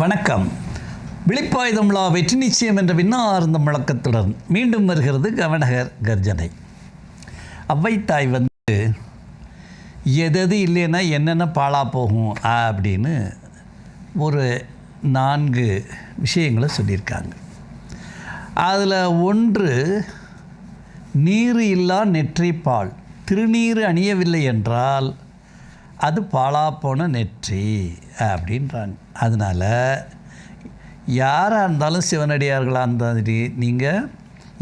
வணக்கம். விழிப்பாயுதம்லா வெற்றி நிச்சயம் என்ற விண்ணார்ந்த முழக்கத்துடன் மீண்டும் வருகிறது கவனகர் கர்ஜனை. அவ்வைத்தாய் வந்து எதது இல்லைன்னா என்னென்ன பாழா போகும்? அப்படின்னு ஒரு நான்கு விஷயங்களை சொல்லியிருக்காங்க. அதில் ஒன்று நீர் இல்லா நெற்றிப்பால். திருநீர் அணியவில்லை என்றால் அது பாழாப்போன நெற்றி அப்படின்றாங்க. அதனால் யாராக இருந்தாலும் சிவனடியார்களாக இருந்தாலும் நீங்கள்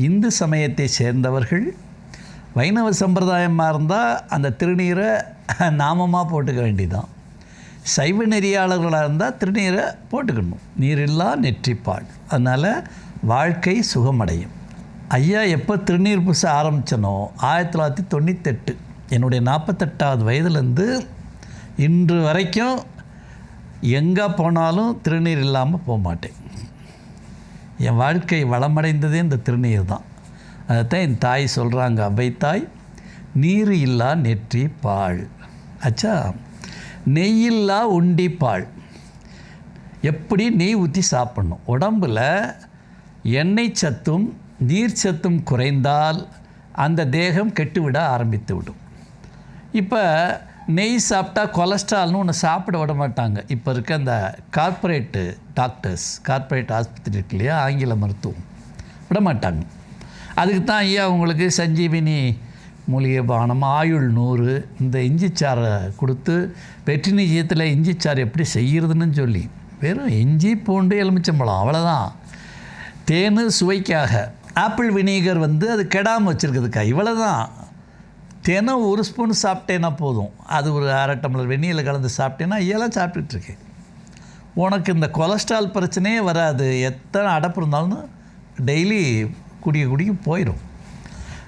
இந்து சமயத்தை சேர்ந்தவர்கள் வைணவ சம்பிரதாயமாக இருந்தால் அந்த திருநீரை நாமமாக போட்டுக்க வேண்டியதான் சைவ நெறியாளர்களாக இருந்தால் திருநீரை போட்டுக்கணும். நீரில்லா நெற்றிப்பால். அதனால் வாழ்க்கை சுகமடையும். ஐயா எப்போ திருநீர் பூச ஆரம்பித்தனோ ஆயிரத்தி தொள்ளாயிரத்தி தொண்ணூத்தெட்டு என்னுடைய நாற்பத்தெட்டாவது வயதுலேருந்து இன்று வரைக்கும் எங்கே போனாலும் திருநீர் இல்லாமல் போக மாட்டேன். என் வாழ்க்கை வளமடைந்ததே இந்த திருநீர் தான். அதைத்தான் என் தாய் சொல்கிறாங்க அவை தாய் நீர் இல்லா நெற்றி பால் அச்சா நெய்யில்லா உண்டி பால் எப்படி நெய் ஊற்றி சாப்பிட்ணும்? உடம்பில் எண்ணெய் சத்தும் நீர் சத்தும் குறைந்தால் அந்த தேகம் கெட்டுவிட ஆரம்பித்து விடும். இப்போ நெய் சாப்பிட்டா கொலஸ்ட்ரால்னு ஒன்று சாப்பிட விட மாட்டாங்க. இப்போ இருக்க அந்த கார்ப்பரேட்டு டாக்டர்ஸ் கார்ப்பரேட் ஆஸ்பத்திரி இருக்கு இல்லையா ஆங்கில மருத்துவம் விட மாட்டாங்க. அதுக்கு தான் ஐயா உங்களுக்கு சஞ்சீவினி மூலிகை பானம் ஆயுள் நூறு இந்த இஞ்சிச்சாரை கொடுத்து வெற்றி நிஜயத்தில் இஞ்சிச்சாறு எப்படி செய்கிறதுன்னு சொல்லி. வெறும் இஞ்சி பூண்டு எலுமிச்சம்பழம் அவ்வளோதான் தேனு சுவைக்காக. ஆப்பிள் வினீகர் வந்து அது கெடாமல் வச்சுருக்கிறதுக்கா இவ்வளோ தான் தினம் ஒரு ஸ்பூன் சாப்பிட்டேன்னா போதும். அது ஒரு அரை டம்ளர் வெந்நீரில் கலந்து சாப்பிட்டேன்னா ஐயெல்லாம் சாப்பிட்டுட்ருக்கேன். உனக்கு இந்த கொலஸ்ட்ரால் பிரச்சனையே வராது. எத்தனை அடப்பு இருந்தாலும் டெய்லி குடிய குடிக்க போயிடும்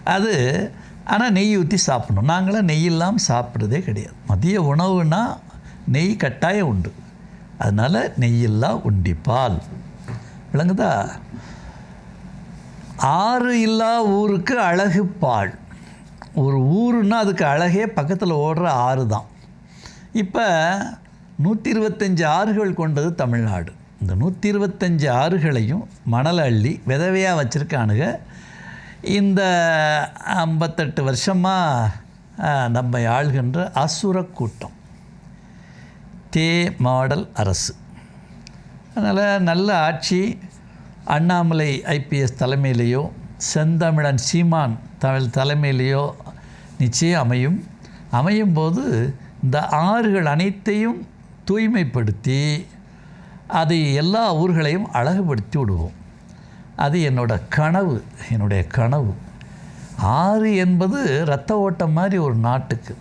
அது ஆனால் நெய் ஊற்றி சாப்பிடணும். நாங்களாம் நெய் இல்லாமல் சாப்பிட்றதே கிடையாது. மதிய உணவுனா நெய் கட்டாயம் உண்டு. அதனால் நெய்யில்லா உண்டிப்பால். விளங்குதா? ஆறு இல்லா ஊருக்கு அழகு பால். ஒரு ஊருன்னா அதுக்கு அழகே பக்கத்தில் ஓடுற ஆறு தான். இப்போ நூற்றி இருபத்தஞ்சி ஆறுகள் கொண்டது தமிழ்நாடு. இந்த நூற்றி இருபத்தஞ்சி ஆறுகளையும் மணல் அள்ளி விதவையாக வச்சுருக்கானுங்க. இந்த ஐம்பத்தெட்டு வருஷமாக நம்மை ஆள்கின்ற அசுர கூட்டம். தே மாடல் அரசு. அதனால் நல்ல ஆட்சி அண்ணாமலை ஐபிஎஸ் தலைமையிலேயோ செந்தமிழன் சீமான் தமிழ் தலைமையிலேயோ நிச்சயம் அமையும். அமையும் போது இந்த ஆறுகள் அனைத்தையும் தூய்மைப்படுத்தி அதை எல்லா ஊர்களையும் அழகுபடுத்தி விடுவோம். அது என்னோட கனவு என்னுடைய கனவு. ஆறு என்பது இரத்த ஓட்டம் மாதிரி ஒரு நாட்டுக்கு.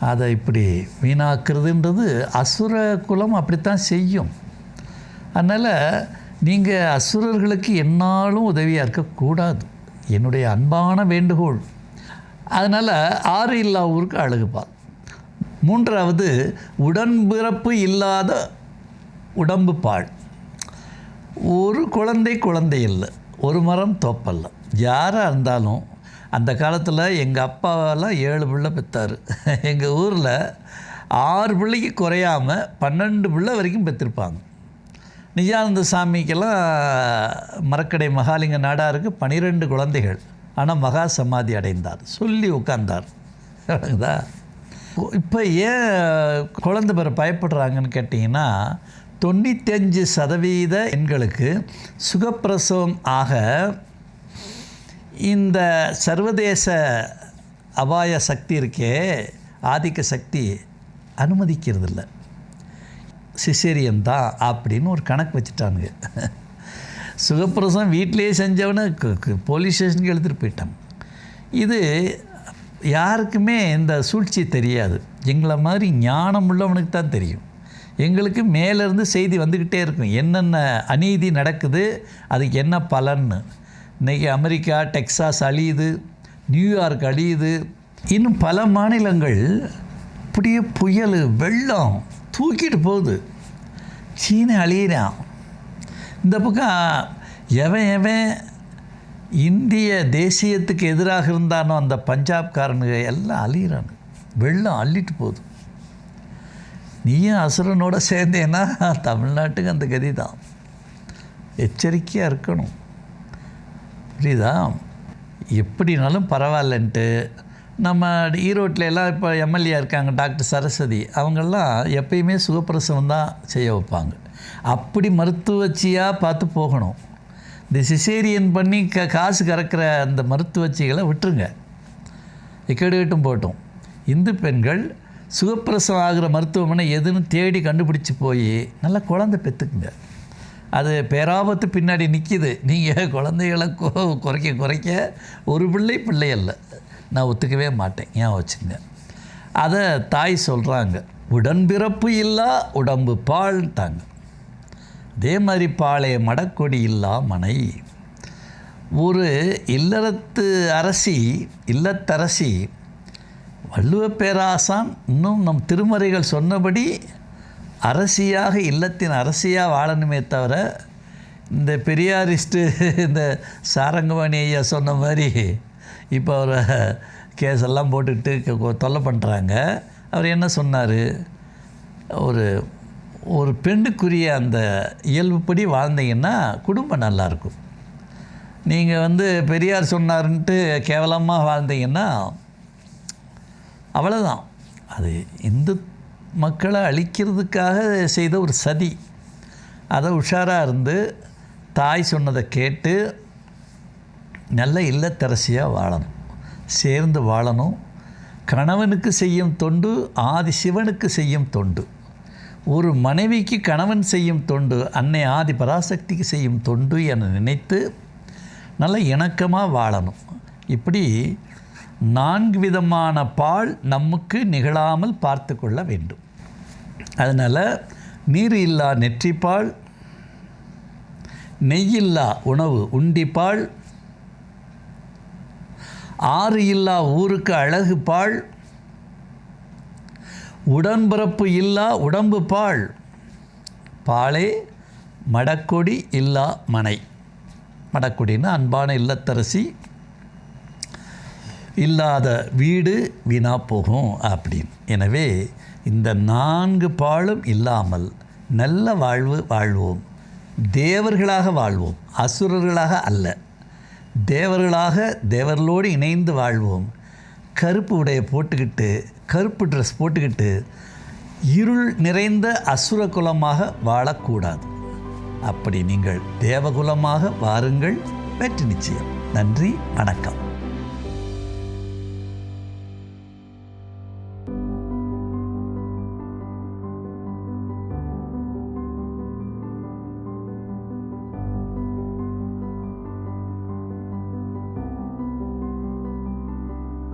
அதை இப்படி வீணாக்குறதுன்றது அசுர குலம் அப்படித்தான் செய்யும். அதனால் நீங்கள் அசுரர்களுக்கு என்னாலும் உதவியாக இருக்கக்கூடாது. என்னுடைய அன்பான வேண்டுகோள். அதனால் ஆறு இல்லா ஊருக்கு அழகுபால் மூன்றாவது உடன்பிறப்பு இல்லாத உடம்பு பால் ஒரு குழந்தை குழந்தை இல்லை ஒரு மரம் தோப்பல்ல. யாராக இருந்தாலும் அந்த காலத்தில் எங்கள் அப்பாவெல்லாம் ஏழு பிள்ளை பெற்றார் எங்கள் ஊரில் ஆறு பிள்ளைக்கு குறையாமல் பன்னெண்டு பிள்ளை வரைக்கும் பெற்றிருப்பாங்க நிஜானந்த சாமிக்கெல்லாம் மரக்கடை மகாலிங்க நாடாருக்கு பனிரெண்டு குழந்தைகள். ஆனால் மகா சமாதி அடைந்தார். சொல்லி உட்கார்ந்தார் விளங்குதா இப்போ ஏன் குழந்தை பெற பயப்படுறாங்கன்னு கேட்டிங்கன்னா தொண்ணூத்தஞ்சு சதவீத எண்களுக்கு சுகப்பிரசவம் ஆக இந்த சர்வதேச அபாய சக்தி இருக்கே ஆதிக்க சக்தி அனுமதிக்கிறதில்ல. சிசேரியன் தான் அப்படின்னு ஒரு கணக்கு வச்சுட்டானுங்க. சுகப்பிரசவம் வீட்டிலேயே செஞ்சவனை போலீஸ் ஸ்டேஷனுக்கு எடுத்துகிட்டு போயிட்டான். இது யாருக்குமே இந்த சூழ்ச்சி தெரியாது. எங்களை மாதிரி ஞானம் உள்ளவனுக்கு தான் தெரியும். எங்களுக்கு மேலேருந்து செய்தி வந்துக்கிட்டே இருக்கும். என்னென்ன அநீதி நடக்குது அதுக்கு என்ன பலன்னு. இன்றைக்கி அமெரிக்கா டெக்ஸாஸ் அழியுது நியூயார்க் அழியுது. இன்னும் பல மாநிலங்கள் அப்படியே புயல் வெள்ளம் தூக்கிட்டு போகுது. சீனை அழியிறான். இந்த பக்கம் எவன் எவன் இந்திய தேசியத்துக்கு எதிராக இருந்தானோ அந்த பஞ்சாப்காரனுங்க எல்லாம் அழியிறானு வெள்ளம் அள்ளிட்டு போகுது. நீயும் அசுரனோட சேர்ந்தேன்னா தமிழ்நாட்டுக்கு அந்த கதி தான் எச்சரிக்கையாக இருக்கணும். புரியுதா? எப்படினாலும் பரவாயில்லன்ட்டு நம்ம ஈரோட்டில் எல்லாம் இப்போ எம்எல்ஏ இருக்காங்க டாக்டர் சரஸ்வதி. அவங்கெல்லாம் எப்பயுமே சுகப்பிரசவம் தான் செய்ய வைப்பாங்க. அப்படி மருத்துவச்சியாக பார்த்து போகணும். இந்த சிசேரியன் பண்ணி க காசு கறக்கிற அந்த மருத்துவச்சிகளை விட்டுருங்க. இக்கெடுகட்டும் போட்டோம். இந்து பெண்கள் சுகப்பிரசவம் ஆகிற மருத்துவமனை எதுன்னு தேடி கண்டுபிடிச்சி போய் நல்லா குழந்தை பெற்றுக்குங்க அது பேராபத்து பின்னாடி நிற்கிது நீங்கள் குழந்தைகளை குறைக்க குறைக்க ஒரு பிள்ளை பிள்ளை அல்ல. நான் ஒத்துக்கவே மாட்டேன். ஏன் வச்சுங்க? அதை தாய் சொல்கிறாங்க உடன்பிறப்பு இல்லா உடம்பு பால்ட்டாங்க. அதே மாதிரி பாளைய மடக்கொடி இல்லா மனை. ஒரு இல்லறத்து அரசி இல்லத்தரசி வள்ளுவ பேராசான் இன்னும் நம் திருமறைகள் சொன்னபடி அரசியாக இல்லத்தின் அரசியாக வாழணுமே தவிர இந்த பெரியாரிஸ்ட்டு இந்த சாரங்கவாணி ஐயா சொன்ன மாதிரி இப்போ அவரை கேஸ் எல்லாம் போட்டுக்கிட்டு தொல்லை பண்ணுறாங்க. அவர் என்ன சொன்னார்? ஒரு ஒரு பெண்ணுக்குரிய அந்த இயல்புப்படி வாழ்ந்தீங்கன்னா குடும்பம் நல்லாயிருக்கும். நீங்கள் வந்து பெரியார் சொன்னார்ன்ட்டு கேவலமாக வாழ்ந்தீங்கன்னா அவ்வளோதான் அது இந்து மக்களை அழிக்கிறதுக்காக செய்த ஒரு சதி. அதை உஷாராக இருந்து தாய் சொன்னதை கேட்டு நல்ல இல்லத்தரசியாக வாழணும். சேர்ந்து வாழணும். கணவனுக்கு செய்யும் தொண்டு ஆதி சிவனுக்கு செய்யும் தொண்டு. ஒரு மனைவிக்கு கணவன் செய்யும் தொண்டு அன்னை ஆதி பராசக்திக்கு செய்யும் தொண்டு என நினைத்து நல்ல இணக்கமாக வாழணும். இப்படி நான்கு விதமான பால் நமக்கு நிகழாமல் பார்த்து கொள்ள வேண்டும். அதனால் நீர் இல்லா நெற்றிப்பால் நெய்யில்லா உணவு உண்டிப்பால் ஆறு இல்லா ஊருக்கு அழகு பால் உடன்பிறப்பு இல்லா உடம்பு பால் பாலே மடக்கொடி இல்லா மனை. மடக்கொடின்னு அன்பான இல்லத்தரசி. இல்லாத வீடு வீணா போகும் அப்படின்னு. எனவே இந்த நான்கு பாலும் இல்லாமல் நல்ல வாழ்வு வாழ்வோம். தேவர்களாக வாழ்வோம். அசுரர்களாக அல்ல. தேவர்களாக தேவர்களோடு இணைந்து வாழ்வோம். கருப்பு உடைய போட்டுக்கிட்டு கருப்பு ட்ரெஸ் போட்டுக்கிட்டு இருள் நிறைந்த அசுர குலமாக வாழக்கூடாது. அப்படி நீங்கள் தேவகுலமாக வாருங்கள். வெற்றி நிச்சயம். நன்றி வணக்கம்.